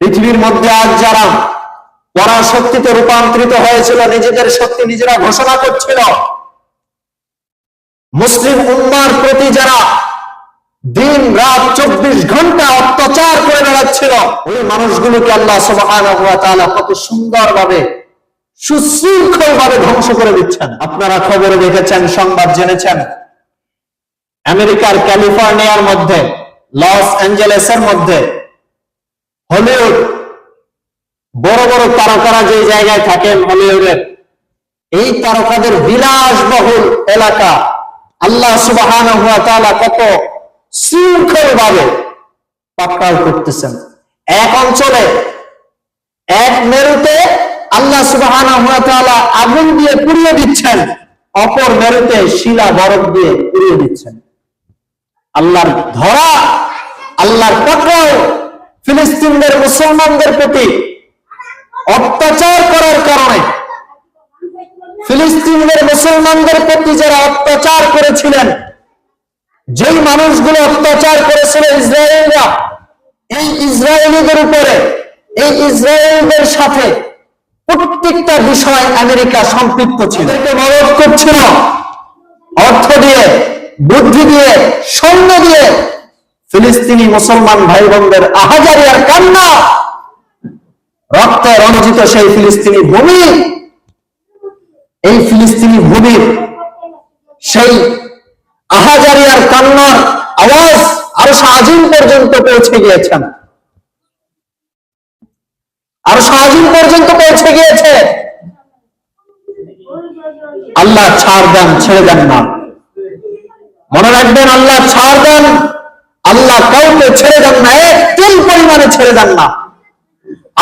পৃথিবীর মধ্যে আজ যারা পরাশক্তিতে রূপান্তরিত হয়েছিল, নিজেদের শক্তি নিজেরা ঘোষণা করছিল। মুসলিম উম্মার প্রতি যারা দিন, রাত, চব্বিশ ঘণ্টা অত্যাচার করে বেড়াচ্ছিল, ওই মানুষগুলোকে আল্লাহ তাআলা কত সুন্দরভাবে সুশৃঙ্খল ভাবে ধ্বংস করে দিচ্ছেন। আপনারা খবরে দেখেছেন, সংবাদ জেনেছেন, আমেরিকার ক্যালিফোর্নিয়ার মধ্যে, লস অ্যাঞ্জেলেসের মধ্যে হলিউড। বড় বড় তারকারা যে জায়গায় থাকেন হলিউডের, এই তারকাদের বিলাসবহুল এলাকা আল্লাহ সুবাহান কত শৃঙ্খল ভাবে পাকড়াও করতেছেন। এক অঞ্চলে, এক মেরুতে আল্লাহ সুবাহান আগুন দিয়ে পুড়িয়ে দিচ্ছেন, অপর মেরুতে শিলা বরফ দিয়ে পুড়িয়ে দিচ্ছেন। আল্লাহর ধরা, আল্লাহর পাকড়াও ফিলিস্তিনদের মুসলমানদের প্রতি অত্যাচার করার কারণে ফিলিস্তিনদের, মুসলমানদের প্রতি যারা অত্যাচার করেছিলেন, যেই মানুষগুলো অত্যাচার করেছিল ইসরায়েলরা, এই ইসরায়েলিদের উপরে, এই ইসরায়েলদের সাথে প্রত্যেকটা বিষয় আমেরিকা সম্পৃক্ত ছিল। মদত করছিল। অর্থ দিয়ে, বুদ্ধি দিয়ে, সৈন্য দিয়ে ফিলিস্তিনি মুসলমান ভাই বোনদের আহাজারি আর কান্না। রক্তে রঞ্জিত সেই ফিলিস্তিনি ভূমি। এই ফিলিস্তিনি ভূমির সেই আহাজারি আর কান্নার আওয়াজ আরও সাজিম পর্যন্ত পৌঁছে গিয়েছেন। আরও সাজিম পর্যন্ত পৌঁছে গিয়েছে। আল্লাহ ছাড় দেন, ছেড়ে দেন না। মনে রাখবেন, আল্লাহ ছাড় দেন। আল্লাহ কাউকে ছেড়ে দেন না এক তিল পরিমাণে ছেড়ে দেন না।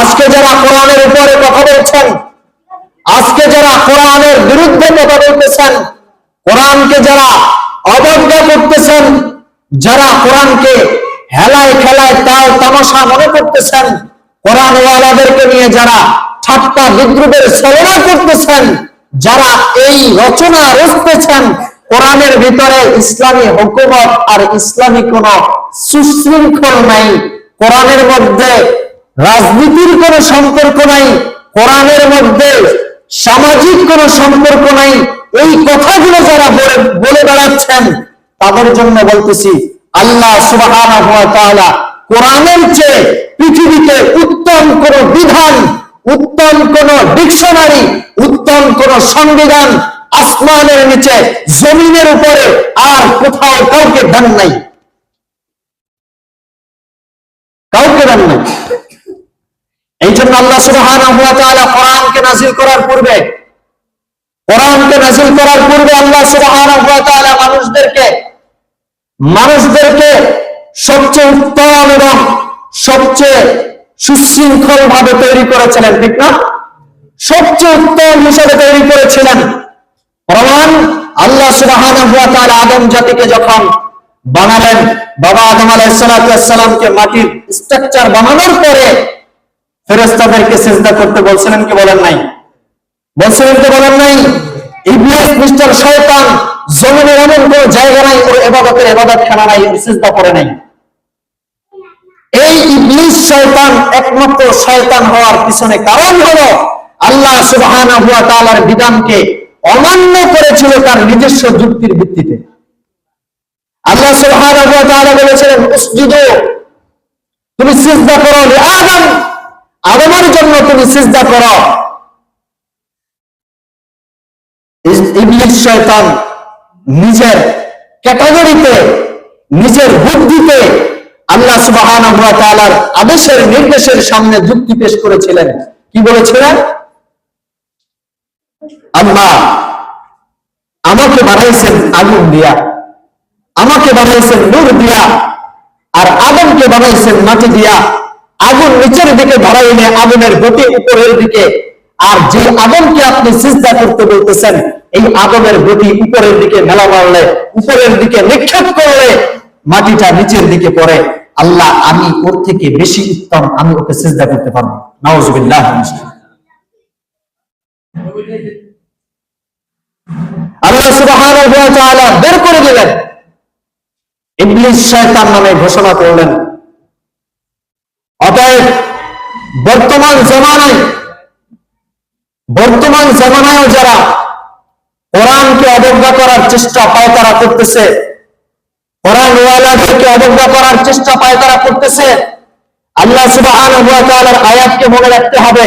আজকে যারা কোরআনের উপরে কথা বলছেন, আজকে যারা কোরআনের বিরুদ্ধে কথা বলতেছেন, কোরআনকে যারা অবজ্ঞা করতেছেন, যারা কোরআনকে হেলায় খেলায় তাও তামাশা মনে করতেছেন কোরআন ওয়ালাদেরকে নিয়ে যারা ঠাট্টা বিদ্রুপের ছলনা করতেছেন, যারা এই রচনা রচতেছেন কোরআনের ভিতরে ইসলামী হুকুমত আর ইসলামী কোন সুশৃঙ্খল নাই। কোরআনের মধ্যে রাজনীতির কোন সম্পর্ক নাই। কোরআনের মধ্যে সামাজিক কোন সম্পর্ক নাই। এই কথাগুলো যারা বলে বলে বেড়াচ্ছেন, তাদের জন্য বলতেছি, আল্লাহ ওয়া কোরআনের চেয়ে পৃথিবীতে উত্তম কোন বিধান, উত্তম কোন ডিকশনারি, উত্তম কোন সংবিধান আসমানের নিচে, জমিনের উপরে আর কোথাও কাউকে দেন নাই। কাউকে দেন নাই। এই জন্য আল্লাহ তাআলা কোরআনকে নাযিল করার পূর্বে, কোরআনকে নাযিল করার পূর্বে আল্লাহ তাআলা মানুষদেরকে মানুষদেরকে সবচেয়ে উত্তম এবং সবচেয়ে সুশৃঙ্খল ভাবে তৈরি করেছিলেন, ঠিক না? সবচেয়ে উত্তম হিসেবে তৈরি করেছিলেন। প্রমাণ আল্লাহ আদম জাতিকে যখন বানালেন, বাবা আদম আলাইহিস সালামকে মাটির স্ট্রাকচার বানানোর পরে ফেরেস্তাদেরকে সেজদা করতে বলছিলেন কি বলেন নাই? বলছিলেন কি বলেন নাই? শয়তান করে নাই। এই শয়তান একমাত্র শয়তান হওয়ার পিছনে কারণ আল্লাহ বিধানকে অমান্য করেছিল তার নিজস্ব যুক্তির ভিত্তিতে। আল্লাহ সুবহানাহু বলেছিলেন, উসজুদু, তুমি সিজদা করো আদম। আদমের জন্য তুমি সিজদা করো। ইবলিস শয়তান নিজের ক্যাটাগরিতে, নিজের বুদ্ধিতে আল্লাহ সুবহানাহু ওয়া তাআলার আদেশের নির্দেশের সামনে যুক্তি পেশ করেছিলেন। কি বলেছিলেন? আল্লাহ আমাকে বানাইছেন আগুন দিয়া। আমাকে বানাইছেন নূর দিয়া আর আদমকে বানাইছেন মাটি দিয়া। আগুন নিচের দিকে ধরাইলে আগুনের গতি উপরের দিকে। আর যে আদমকে আপনি সিজদা করতে বলতেছেন, এই আদমের গতি উপরের দিকে মেলা মারলে উপরের দিকে নিক্ষেপ করলে মাটিটা নিচের দিকে পড়ে। আল্লাহ আমি ওর থেকে বেশি উত্তম, আমি ওকে সিজদা করতে পারব। নওয়াজবিল্লাহ আল্লাহ বের করে দিলেন। ইবলিস শয়তান নামে ঘোষণা করলেন। অতএব বর্তমান জমানায়, বর্তমান যারা কোরআনকে অবজ্ঞা করার চেষ্টা পায় তারা করতেছে কোরআন ওয়ালাদেরকে অবজ্ঞা করার চেষ্টা পায় তারা করতেছে, আল্লাহ সুবহানাহু আয়াতকে মনে রাখতে হবে।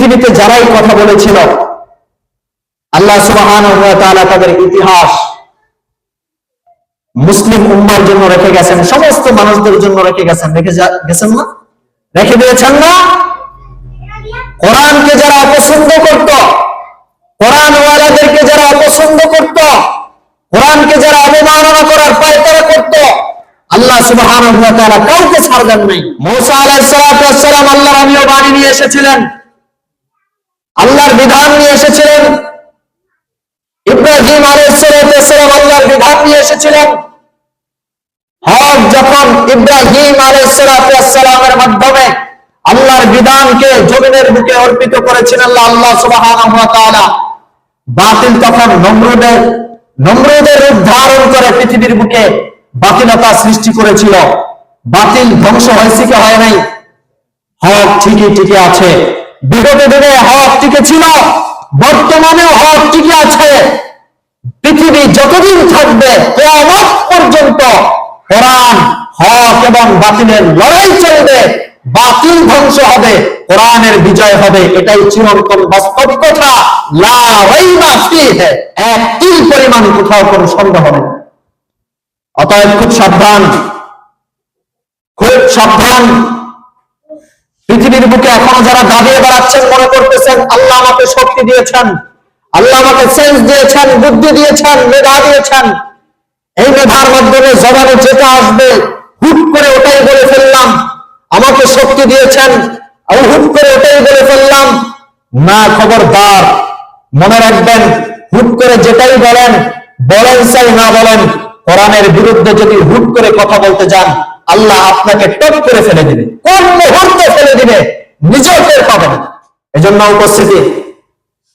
পৃথিবীতে যারাই কথা বলেছিল, আল্লাহ তাআলা তাদের ইতিহাস মুসলিম উম্মার জন্য রেখে গেছেন, সমস্ত মানুষদের জন্য রেখে গেছেন। রেখে গেছেন না? রেখে দিয়েছেন না? কোরআনকে যারা অপছন্দ করত কোরআন ওয়ালাদেরকে যারা অপছন্দ করত, কোরআনকে যারা অবমাননা করার পায়তারা করত, আল্লাহ তাআলা কাউকে ছাড়বেন নাই। মূসা ওয়াস সালাম আল্লাহর আমিও বাণী নিয়ে এসেছিলেন। আল্লাহর বিধান নিয়ে এসেছিলেন। ইব্রাহিম আলাইহিস সালাতু ওয়াস সালাম আল্লাহর বিধান নিয়ে এসেছিলেন। হক যখন ইব্রাহিম আলাইহিস সালাতু মাধ্যমে আল্লাহর বিধানকে জমিনের বুকে অর্পিত করেছেন আল্লাহ আল্লাহ তাআলা, বাতিল তখন নমরুদের নমরুদের রূপ ধারণ করে পৃথিবীর বুকে বাতিলতা সৃষ্টি করেছিল। বাতিল ধ্বংস হয়েছে কি হয় নাই? হক ঠিকই ঠিকই আছে। বিগত দিনে হক টিকে ছিল, বর্তমানেও হক টিকে আছে। পৃথিবী যতদিন থাকবে পর্যন্ত কোরআন, হক এবং বাতিলের লড়াই চলবে, বাতিল ধ্বংস হবে, কোরআনের বিজয় হবে, এটাই চিরন্তন বাস্তব কথা লা রাইবা ফীহি, এক তিল পরিমাণ কোথাও কোনো সন্দেহ নেই। অতএব খুব সাবধান খুব সাবধান। পৃথিবীর বুকে এখনও যারা দাবিয়ে বেড়াচ্ছেন মনে করতেছেন, আল্লাহ আমাকে শক্তি দিয়েছেন, আল্লাহ আমাকে সেন্স দিয়েছেন, বুদ্ধি দিয়েছেন, মেধা দিয়েছেন। এই মেধার মাধ্যমে জবানে যেটা আসবে, হুট করে ওটাই বলে ফেললাম। আমাকে শক্তি দিয়েছেন হুট করে ওটাই বলে ফেললাম। না, খবরদার, মনে রাখবেন, হুট করে যেটাই বলেন বলেন চাই না বলেন, কোরআনের বিরুদ্ধে যদি হুট করে কথা বলতে যান আল্লাহ আপনাকে টপ করে ফেলে দিবে। কোন মুহূর্তে ফেলে দিবে, নিজেও টের পাবেন এজন্য উপস্থিতি।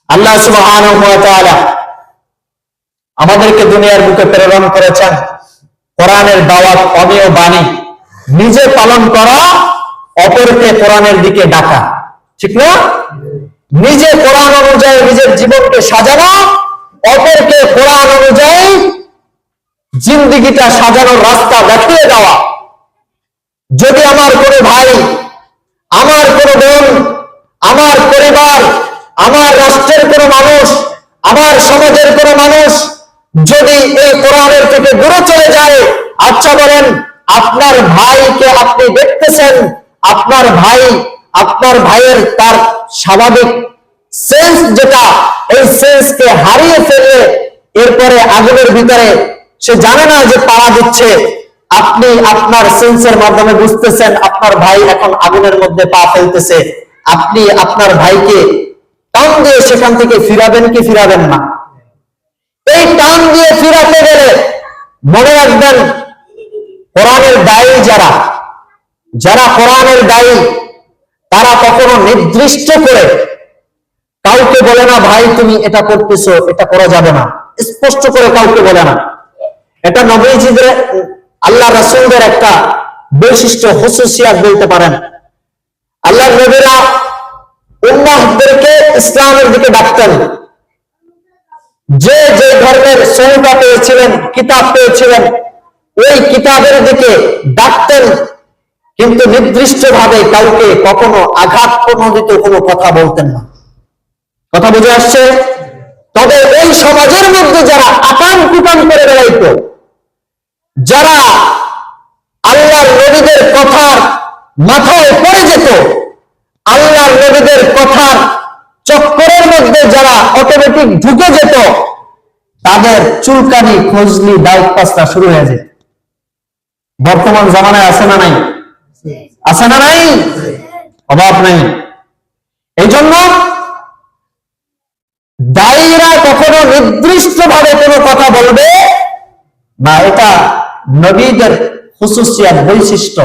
আল্লাহ আমাদেরকে দুনিয়ার বুকে প্রেরণ করেছেন। কোরআনের দাওয়াত অমেয় বাণী। নিজে পালন করা, অপরকে কোরআনের দিকে ডাকা। ঠিক না? নিজে কোরআন অনুযায়ী নিজের জীবনকে সাজানো, অপরকে কোরআন অনুযায়ী জিন্দিগিটা সাজানোর রাস্তা দেখিয়ে দেওয়া। যদি আমার কোনো ভাই, আমার কোনো বোন, আমার পরিবার, আমার রাষ্ট্রের কোনো মানুষ, আমার সমাজের কোনো মানুষ যদি এই কোরআনের থেকে দূরে চলে যায় আচ্ছা বলেন, আপনার ভাইকে আপনি দেখতেছেন, আপনার ভাই, আপনার ভাইয়ের তার স্বাভাবিক সেন্স যেটা, এই সেন্সকে হারিয়ে ফেলে, এরপরে আগুনের ভিতরে সে জানে না যে পাড়া দিচ্ছে। আপনি আপনার সেন্সের মাধ্যমে বুঝতেছেন, আপনার ভাই এখন আগুনের মধ্যে পা ফেলতেছে। আপনি আপনার ভাইকে টান দিয়ে সেখান থেকে ফিরাবেন কি ফিরাবেন না? এই টান দিয়ে ফিরাতে গেলে মনে রাখবেন, কোরআনের দায়ী যারা যারা কোরআনের দায়ী, তারা কখনো নির্দিষ্ট করে কাউকে বলে না, ভাই, তুমি এটা করতেছো, এটা করা যাবে না। স্পষ্ট করে কাউকে বলে না। এটা নবীজিদের আল্লাহ রাসূলদের একটা বৈশিষ্ট্য হুসুসিয়াত বলতে পারেন। আল্লাহ নবীরা উম্মাহদেরকে ইসলামের দিকে ডাকতেন। যে যে ধর্মের সহিতা পেয়েছিলেন, কিতাব পেয়েছিলেন, ওই কিতাবের দিকে ডাকতেন। কিন্তু নির্দিষ্ট ভাবে কাউকে কখনো আঘাত প্রণোদিত কোনো কথা বলতেন না। কথা বুঝে আসছে? তবে ওই সমাজের মধ্যে যারা আকাম কুটাম করে বেড়াইতো যারা আল্লাহর নবীদের কথার মাথায় পড়ে যেত, আল্লাহর নবীদের কথার চক্করের মধ্যে যারা অটোমেটিক ঢুকে যেত, তাদের চুলকানি, খোঁজলি দায়িত্ব পাসটা শুরু হয়ে যেত। বর্তমান জামানায় আছে না নাই? আছে না নাই? অভাব নাই। এই জন্য দায়ীরা কখনো নির্দিষ্ট ভাবে কোনো কথা বলবে না। এটা নবীদের খুশুসিয়ার বৈশিষ্ট্য